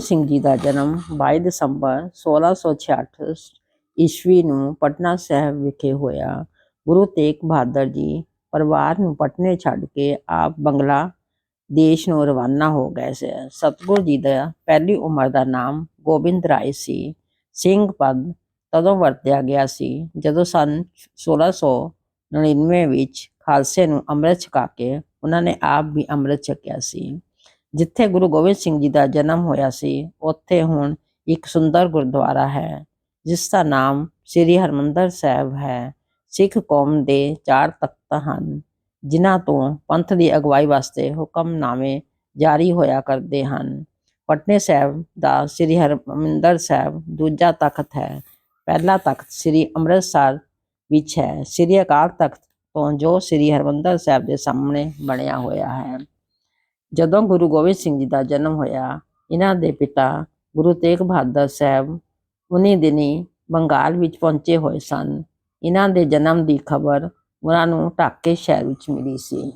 ਸਿੰਘ ਜੀ ਦਾ ਜਨਮ 22 ਦਸੰਬਰ 1666 ਈਸਵੀ ਨੂੰ ਪਟਨਾ ਸਾਹਿਬ ਵਿਖੇ ਹੋਇਆ। ਗੁਰੂ ਤੇਗ ਬਹਾਦਰ ਜੀ ਪਰਿਵਾਰ ਨੂੰ ਪਟਨੇ ਛੱਡ ਕੇ ਆਪ ਬੰਗਲਾ ਦੇਸ਼ ਨੂੰ ਰਵਾਨਾ ਹੋ ਗਏ ਸੀ। ਸਤਗੁਰ ਜੀ ਦਾ ਪਹਿਲੀ ਉਮਰ ਦਾ ਨਾਮ ਗੋਬਿੰਦ ਰਾਏ ਸੀ। ਸਿੰਘ ਪਦ ਤਦੋਂ ਵਰਤਿਆ ਗਿਆ ਸੀ ਜਦੋਂ ਸਨ 1699 ਵਿੱਚ ਖਾਲਸੇ ਨੂੰ ਅੰਮ੍ਰਿਤ ਛਕਾ ਕੇ ਉਹਨਾਂ ਨੇ ਆਪ ਵੀ ਅੰਮ੍ਰਿਤ ਛਕਿਆ ਸੀ। ਜਿੱਥੇ ਗੁਰੂ ਗੋਬਿੰਦ ਸਿੰਘ ਜੀ ਦਾ ਜਨਮ ਹੋਇਆ ਸੀ, ਉੱਥੇ ਹੁਣ ਇੱਕ ਸੁੰਦਰ ਗੁਰਦੁਆਰਾ ਹੈ, ਜਿਸ ਦਾ ਨਾਮ ਸ੍ਰੀ ਹਰਮੰਦਰ ਸਾਹਿਬ ਹੈ। ਸਿੱਖ ਕੌਮ ਦੇ ਚਾਰ ਤਖਤ ਹਨ, ਜਿਨ੍ਹਾਂ ਤੋਂ ਪੰਥ ਦੀ ਅਗਵਾਈ ਵਾਸਤੇ ਹੁਕਮਨਾਮੇ ਜਾਰੀ ਹੋਇਆ ਕਰਦੇ ਹਨ। ਪਟਨੇ ਸਾਹਿਬ ਦਾ ਸ੍ਰੀ ਹਰਮੰਦਰ ਸਾਹਿਬ ਦੂਜਾ ਤਖਤ ਹੈ। ਪਹਿਲਾ ਤਖਤ ਸ੍ਰੀ ਅੰਮ੍ਰਿਤਸਰ ਵਿੱਚ ਹੈ। ਸ੍ਰੀ ਅਕਾਲ ਤਖਤ ਤੋਂ ਜੋ ਸ੍ਰੀ ਹਰਮੰਦਰ ਸਾਹਿਬ ਦੇ ਸਾਹਮਣੇ ਬਣਿਆ ਹੋਇਆ ਹੈ। ਜਦੋਂ ਗੁਰੂ ਗੋਬਿੰਦ ਸਿੰਘ ਜੀ ਦਾ ਜਨਮ ਹੋਇਆ, ਇਹਨਾਂ ਦੇ ਪਿਤਾ ਗੁਰੂ ਤੇਗ ਬਹਾਦਰ ਸਾਹਿਬ ਉਨੀ ਦਿਨੀ ਬੰਗਾਲ ਵਿੱਚ ਪਹੁੰਚੇ ਹੋਏ ਸਨ। ਇਹਨਾਂ ਦੇ ਜਨਮ ਦੀ ਖਬਰ ਉਹਨਾਂ ਨੂੰ ਢਾਕੇ ਸ਼ਹਿਰ ਵਿੱਚ ਮਿਲੀ ਸੀ।